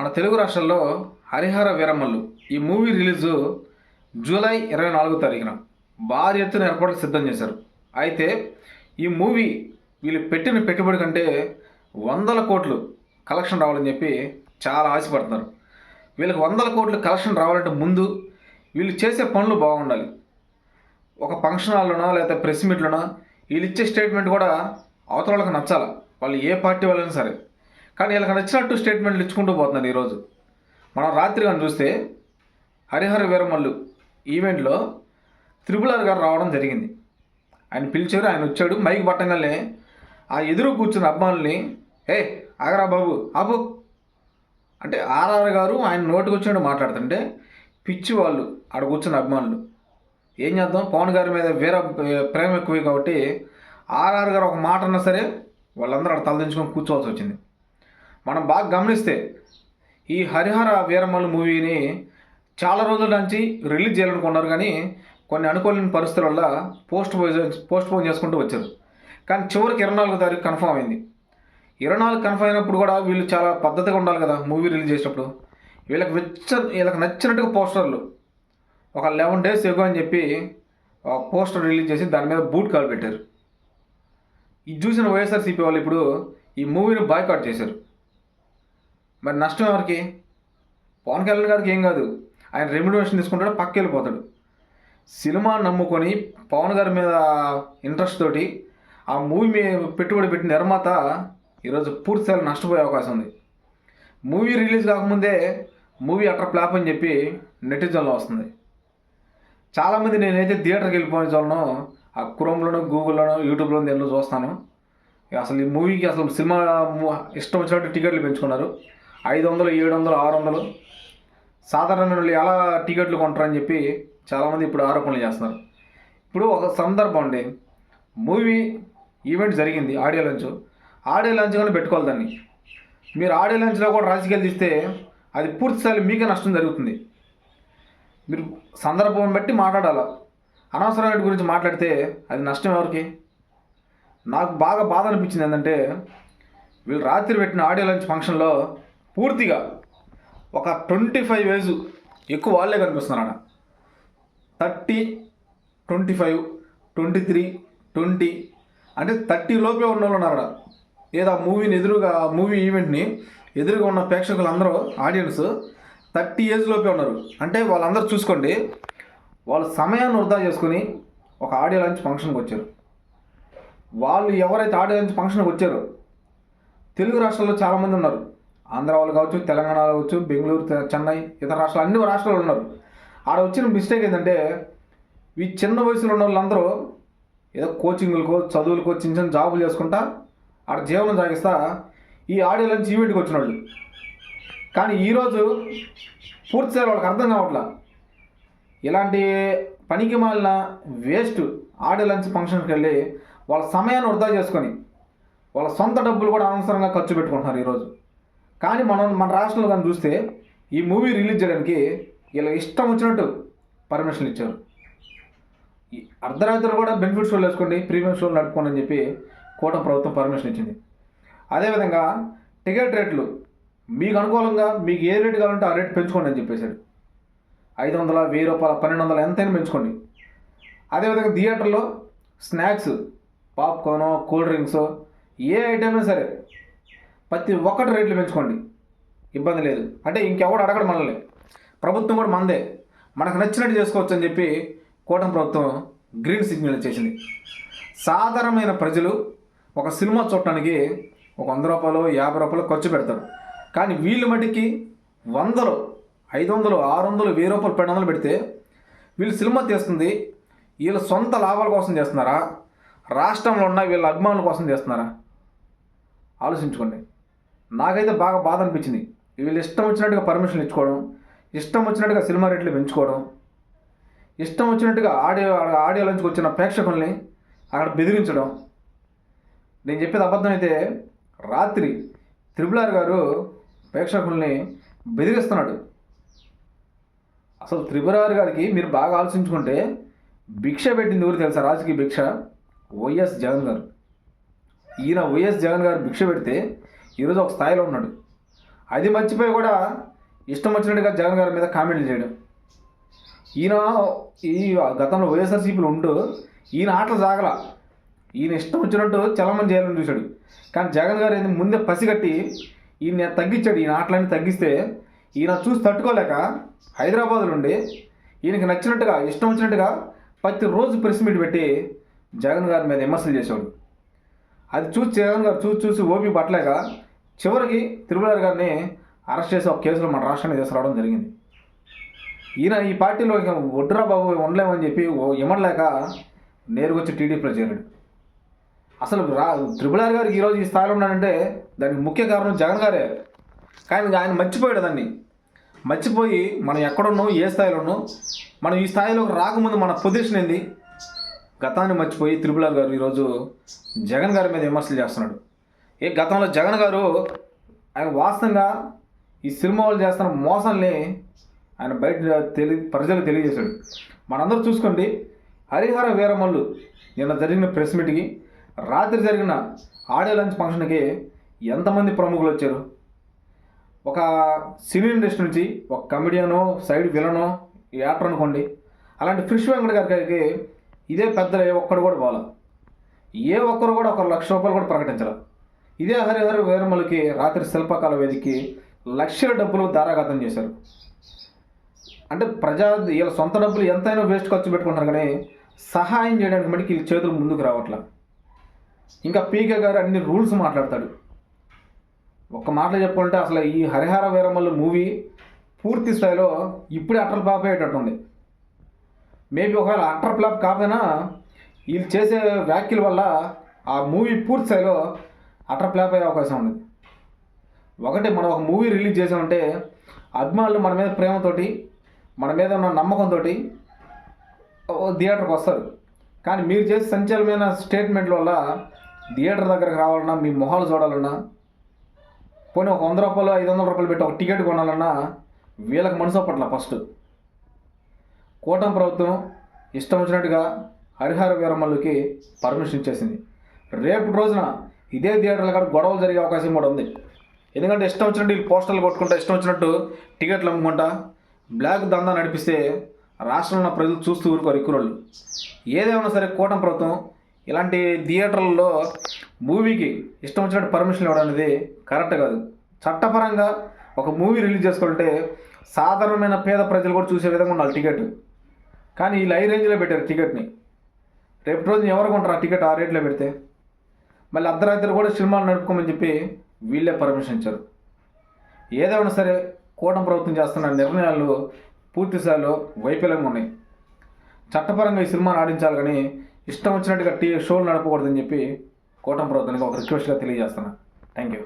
మన తెలుగు రాష్ట్రంలో హరిహర వీరమ్మల్లు ఈ మూవీ రిలీజు జూలై ఇరవై నాలుగో తారీఖున భారీ ఎత్తున ఏర్పాట్లు సిద్ధం చేశారు. అయితే ఈ మూవీ వీళ్ళు పెట్టిన పెట్టుబడి కంటే వందల కోట్లు కలెక్షన్ రావాలని చెప్పి చాలా ఆశపడుతున్నారు. వీళ్ళకి వందల కోట్లు కలెక్షన్ రావాలంటే ముందు వీళ్ళు చేసే పనులు బాగుండాలి. ఒక ఫంక్షన్ హాల్లోనో లేకపోతే ప్రెస్ మీట్లోనో వీళ్ళు ఇచ్చే స్టేట్మెంట్ కూడా అవతల వాళ్ళకి నచ్చాలి? వాళ్ళు ఏ పార్టీ వాళ్ళైనా సరే. కానీ వీళ్ళకి నచ్చినట్టు స్టేట్మెంట్లు ఇచ్చుకుంటూ పోతున్నారు ఈరోజు. మనం రాత్రి కానీ చూస్తే హరిహర వీరమల్లు ఈవెంట్లో త్రిపుల్ ఆర్ గారు రావడం జరిగింది. ఆయన పిలిచారు ఆయన వచ్చాడు. మైక్ పట్టంగానే ఆ ఎదురు కూర్చున్న అభిమానుల్ని ఏ ఆగరా బాబు ఆపు. అంటే ఆర్ఆర్ గారు ఆయన నోటికి వచ్చినట్టు మాట్లాడుతుంటే పిచ్చి వాళ్ళు ఆడ కూర్చున్న అభిమానులు ఏం చేద్దాం? పవన్ గారి మీద వేరే ప్రేమ ఎక్కువ కాబట్టి ఆర్ఆర్ గారు ఒక మాట అన్నా సరే వాళ్ళందరూ అక్కడ తలదించుకొని కూర్చోవాల్సి వచ్చింది. మనం బాగా గమనిస్తే ఈ హరిహర వీరమ్మలు మూవీని చాలా రోజుల నుంచి రిలీజ్ చేయాలనుకున్నారు కానీ కొన్ని అనుకోలేని పరిస్థితుల వల్ల పోస్ట్ పోస్ట్ పోన్ చేసుకుంటూ వచ్చారు. కానీ చివరికి ఇరవై నాలుగో తారీఖు కన్ఫర్మ్ అయింది. ఇరవై నాలుగు కన్ఫర్మ్ అయినప్పుడు కూడా వీళ్ళు చాలా పద్ధతిగా ఉండాలి కదా మూవీ రిలీజ్ చేసినప్పుడు వీళ్ళకి వెచ్చ వీళ్ళకి నచ్చినట్టుగా పోస్టర్లు ఒక లెవెన్ డేస్ ఎగో అని చెప్పి ఒక పోస్టర్ రిలీజ్ చేసి దాని మీద బూట్ కాల్ పెట్టారు. ఇది చూసిన వైఎస్ఆర్సీపీ వాళ్ళు ఇప్పుడు ఈ మూవీని బాయ్కాట్ చేశారు. మరి నష్టం ఎవరికి? పవన్ కళ్యాణ్ గారికి ఏం కాదు. ఆయన రెమ్యునేషన్ తీసుకుంటాడు పక్క వెళ్ళిపోతాడు. సినిమా నమ్ముకొని పవన్ గారి మీద ఇంట్రెస్ట్ తోటి ఆ మూవీ మీద పెట్టుబడి పెట్టిన నిర్మాత ఈరోజు పూర్తిస్థాయిలో నష్టపోయే అవకాశం ఉంది. మూవీ రిలీజ్ కాకముందే మూవీ అట్టర్ ఫ్లాప్ అని చెప్పి నెటిజన్లో వస్తుంది. చాలామంది నేనైతే థియేటర్కి వెళ్ళిపోయిన వాళ్ళను ఆ క్రోమ్లోనూ గూగుల్లోనూ యూట్యూబ్లోనూ దేనిలో చూస్తాను. అసలు ఈ మూవీకి అసలు సినిమా ఇష్టం వచ్చినట్టు టికెట్లు పెంచుకున్నారు. ఐదు వందలు ఏడు వందలు ఆరు వందలు సాధారణ ఎలా టికెట్లు కొంటారని చెప్పి చాలామంది ఇప్పుడు ఆరోపణలు చేస్తున్నారు. ఇప్పుడు ఒక సందర్భం అండి. మూవీ ఈవెంట్ జరిగింది ఆడియో లంచ్. ఆడియో లంచ్ కానీ పెట్టుకోవాలి దాన్ని. మీరు ఆడియో లంచ్లో కూడా రాజకీయాలు తీస్తే అది పూర్తి మీకే నష్టం జరుగుతుంది. మీరు సందర్భం బట్టి మాట్లాడాలి? అనవసరమైన గురించి మాట్లాడితే అది నష్టం ఎవరికి? నాకు బాగా బాధ అనిపించింది ఏంటంటే వీళ్ళు రాత్రి పెట్టిన ఆడియో లంచ్ ఫంక్షన్లో పూర్తిగా ఒక ట్వంటీ ఫైవ్ ఏజ్ ఎక్కువ వాళ్ళే కనిపిస్తున్నారు ఆడ thirty twenty five twenty three twenty అంటే థర్టీ లోపే ఉన్న వాళ్ళు ఉన్నారు ఆడ ఏదో ఆ మూవీని ఎదురుగా మూవీ ఈవెంట్ని ఎదురుగా ఉన్న ప్రేక్షకులందరూ ఆడియన్స్ థర్టీ ఏజ్ లోపే ఉన్నారు. అంటే వాళ్ళందరూ చూసుకోండి వాళ్ళు సమయాన్ని వృధా చేసుకుని ఒక ఆడియో లాంచ్ ఫంక్షన్కి వచ్చారు. వాళ్ళు ఎవరైతే ఆడియో లాంచ్ ఫంక్షన్కి వచ్చారో తెలుగు రాష్ట్రాల్లో చాలామంది ఉన్నారు. ఆంధ్ర వాళ్ళు కావచ్చు తెలంగాణ కావచ్చు బెంగళూరు చెన్నై ఇతర రాష్ట్రాలు అన్ని రాష్ట్రాలు ఉన్నారు. ఆడ వచ్చిన మిస్టేక్ ఏంటంటే ఈ చిన్న వయసులో ఉన్న వాళ్ళందరూ ఏదో కోచింగ్లకో చదువులకో చిన్న చిన్న జాబులు చేసుకుంటా ఆడ జీవనం సాగిస్తా ఈ ఆడియో నుంచి ఈవెంట్కి వచ్చిన వాళ్ళు. కానీ ఈరోజు పూర్తి స్థాయి వాళ్ళకి అర్థం కావట్లా. ఇలాంటి పనికి మాలిన వేస్ట్ ఆడియో లంచ్ ఫంక్షన్కి వెళ్ళి వాళ్ళ సమయాన్ని వృధా చేసుకొని వాళ్ళ సొంత డబ్బులు కూడా అనవసరంగా ఖర్చు పెట్టుకుంటున్నారు ఈరోజు కానీ మనం మన రాష్ట్రంలో కానీ చూస్తే ఈ మూవీ రిలీజ్ చేయడానికి ఇలా ఇష్టం వచ్చినట్టు పర్మిషన్ ఇచ్చారు. ఈ కూడా బెనిఫిట్ షోలు వేసుకోండి ప్రీమియం షోలు నడుపుకోండి అని చెప్పి కోట ప్రభుత్వం పర్మిషన్ ఇచ్చింది. అదేవిధంగా టికెట్ రేట్లు మీకు అనుకూలంగా మీకు ఏ రేటు కావాలంటే ఆ రేటు పెంచుకోండి అని చెప్పేశాడు ఐదు వందల వెయ్యి రూపాయల పన్నెండు వందల ఎంతైనా పెంచుకోండి. అదేవిధంగా థియేటర్లో స్నాక్స్ పాప్కార్న్ కూల్ డ్రింక్స్ ఏ ఐటమ్ అయినా సరే ప్రతి ఒక్కటి రేట్లు పెంచుకోండి. ఇబ్బంది లేదు. అంటే ఇంకెవడు అడగడు మనల్ని. ప్రభుత్వం కూడా మనదే మనకు నచ్చినట్టు చేసుకోవచ్చు అని చెప్పి కూటమి ప్రభుత్వం గ్రీన్ సిగ్నల్ ఇచ్చేసింది. సాధారణమైన ప్రజలు ఒక సినిమా చూడటానికి ఒక వంద రూపాయలు యాభై రూపాయలు ఖర్చు పెడతారు. కానీ వీళ్ళు మటుకి వందలు ఐదు వందలు ఆరు వందలు వెయ్యి రూపాయలు రెండు వందలు పెడితే వీళ్ళు సినిమా తీస్తుంది. వీళ్ళ సొంత లాభాల కోసం చేస్తున్నారా? రాష్ట్రంలో ఉన్న వీళ్ళ అభిమానుల కోసం చేస్తున్నారా? ఆలోచించుకోండి. నాకైతే బాగా బాధ అనిపించింది వీళ్ళు ఇష్టం వచ్చినట్టుగా పర్మిషన్ ఇచ్చుకోవడం ఇష్టం వచ్చినట్టుగా సినిమా రేట్లు పెంచుకోవడం ఇష్టం వచ్చినట్టుగా ఆడియో ఆడియో నుంచి వచ్చిన ప్రేక్షకుల్ని అక్కడ బెదిరించడం. నేను చెప్పేది అబద్ధం అయితే రాత్రి త్రిబులార్ గారు ప్రేక్షకుల్ని బెదిరిస్తున్నాడు. అసలు త్రిపురారి గారికి మీరు బాగా ఆలోచించుకుంటే భిక్ష పెట్టింది ఎవరు తెలుసా? రాజకీయ భిక్ష వైఎస్ జగన్ గారు. ఈయన వైఎస్ జగన్ గారు భిక్ష పెడితే ఈరోజు ఒక స్థాయిలో ఉన్నాడు. అది మర్చిపోయి కూడా ఇష్టం వచ్చినట్టుగా జగన్ గారి మీద కామెంట్లు చేయడం. ఈయన ఈ గతంలో వైఎస్ఆర్సీపీలు ఉంటూ ఈయన ఆటలు సాగల. ఈయన ఇష్టం వచ్చినట్టు చలమని చేయాలని చూశాడు. కానీ జగన్ గారు ఏంది ముందే పసిగట్టి ఈయన తగ్గించాడు. ఈయన ఆటలన్నీ తగ్గిస్తే ఈయన చూసి తట్టుకోలేక హైదరాబాద్లో ఉండి ఈయనకి నచ్చినట్టుగా ఇష్టం వచ్చినట్టుగా ప్రతిరోజు ప్రెస్ మీట్ పెట్టి జగన్ గారి మీద విమర్శలు చేసేవాడు. అది చూసి జగన్ గారు చూసి చూసి ఓపి పట్టలేక చివరికి తిరుమల గారిని అరెస్ట్ చేసి ఒక కేసులో మన రాష్ట్రానికి తీసుకురావడం జరిగింది. ఈయన ఈ పార్టీలో ఇంకా వడ్రా బాబు ఉండలేమని చెప్పి ఓ ఇమ్మడలేక నేరుగొచ్చి టీడీపీలో చేరాడు. అసలు రా త్రిపుల్ ఆర్ గారికి ఈరోజు ఈ స్థాయిలో ఉన్నాడంటే దానికి ముఖ్య కారణం జగన్ గారే. కానీ ఆయన మర్చిపోయాడు దాన్ని. మర్చిపోయి మనం ఎక్కడున్నాం ఏ స్థాయిలో ఉన్నాం మనం ఈ స్థాయిలోకి రాకముందు మన పొజిషన్ ఏంది గతాన్ని మర్చిపోయి త్రిపులాల్ గారు ఈరోజు జగన్ గారి మీద విమర్శలు చేస్తున్నాడు. ఏ గతంలో జగన్ గారు ఆయన వాస్తవంగా ఈ సినిమా వాళ్ళు చేస్తున్న మోసాల్ని ఆయన బయట తెలి ప్రజలకు తెలియజేశాడు. మనందరూ చూసుకోండి హరిహర వీరమల్లు నిన్న జరిగిన ప్రెస్ మీట్కి రాత్రి జరిగిన ఆడియో లంచ్ ఫంక్షన్కి ఎంతమంది ప్రముఖులు వచ్చారు? ఒక సినీ ఇండస్ట్రీ నుంచి ఒక కమెడియనో సైడ్ విలనో యాక్టర్ అనుకోండి అలాంటి ఫ్రిష్ వెంకట గారికి ఇదే పెద్దలు ఏ ఒక్కడు కూడా బాల ఏ ఒక్కరు కూడా ఒక లక్ష రూపాయలు కూడా ప్రకటించారు ఇదే హరిహర వీరములకి రాత్రి శిల్పకళ వేదికి లక్షల డబ్బులు దారాఘాతం చేశారు. అంటే ప్రజా వీళ్ళ సొంత డబ్బులు ఎంతైనా వేస్ట్ ఖర్చు పెట్టుకుంటారు కానీ సహాయం చేయడానికి మటుకు వీళ్ళ చేతులు ముందుకు రావట్లా. ఇంకా పీకే గారు అన్ని రూల్స్ మాట్లాడతాడు. ఒక్క మాటలో చెప్పుకుంటే అసలు ఈ హరిహర వీరమల్లు మూవీ పూర్తి స్థాయిలో ఇప్పుడే అటర్ ఫ్లాప్ అయ్యేటట్టుంది. మేబీ ఒకవేళ అటర్ ఫ్లాప్ కాకపోయినా వీళ్ళు చేసే వ్యాఖ్యల వల్ల ఆ మూవీ పూర్తి స్థాయిలో అటర్ ఫ్లాప్ అయ్యే అవకాశం ఉంది. ఒకటి మనం ఒక మూవీ రిలీజ్ చేసామంటే అభిమానులు మన మీద ప్రేమతోటి మన మీద ఉన్న నమ్మకంతో థియేటర్కి వస్తారు. కానీ మీరు చేసే సంచలనమైన స్టేట్మెంట్ల వల్ల థియేటర్ దగ్గరకు రావాలన్నా మీ మొహాలు చూడాలన్నా పోనీ ఒక వంద రూపాయలు ఐదు వందల రూపాయలు పెట్టి ఒక టికెట్ కొనాలన్నా వీళ్ళకి మనసు పట్ల ఫస్ట్. కూటమి ప్రభుత్వం ఇష్టం వచ్చినట్టుగా హరిహర వీరమ్మలకి పర్మిషన్ ఇచ్చేసింది. రేపు రోజున ఇదే థియేటర్ల కాడ గొడవలు జరిగే అవకాశం కూడా ఉంది. ఎందుకంటే ఇష్టం వచ్చినట్టు వీళ్ళు పోస్టర్లు కొట్టుకుంటా ఇష్టం వచ్చినట్టు టికెట్లు అమ్ముకుంటా బ్లాక్ దందా నడిపిస్తే రాష్ట్రంలో ఉన్న ప్రజలు చూస్తూ ఊరుకోరు ఎక్కురోళ్ళు ఏదేమైనా సరే కూటమి ప్రభుత్వం ఇలాంటి థియేటర్లలో మూవీకి ఇష్టం వచ్చినట్టు పర్మిషన్ ఇవ్వడం అనేది కరెక్ట్ కాదు. చట్టపరంగా ఒక మూవీ రిలీజ్ చేసుకోవాలంటే సాధారణమైన పేద ప్రజలు కూడా చూసే విధంగా ఉండాలి టికెట్. కానీ వీళ్ళు హై రేంజ్లో పెట్టారు టికెట్ని. రేపు రోజు ఎవరు కొంటారు ఆ టికెట్ ఆ రేట్లో పెడితే? మళ్ళీ అర్ధరాత్రి కూడా సినిమాలు నడుపుకోమని చెప్పి వీళ్ళే పర్మిషన్ ఇచ్చారు. ఏదైనా సరే కూటమి ప్రభుత్వం చేస్తున్న నిర్ణయాలు పూర్తిస్థాయిలో వైఫల్యంగా ఉన్నాయి. చట్టపరంగా ఈ సినిమాను ఆడించాలి కానీ ఇష్టం వచ్చినట్టుగా టీ షోలు నడపకూడదని చెప్పి కూటమి ప్రభుత్వానికి ఒక రిక్వెస్ట్గా తెలియజేస్తున్నాను థ్యాంక్ యూ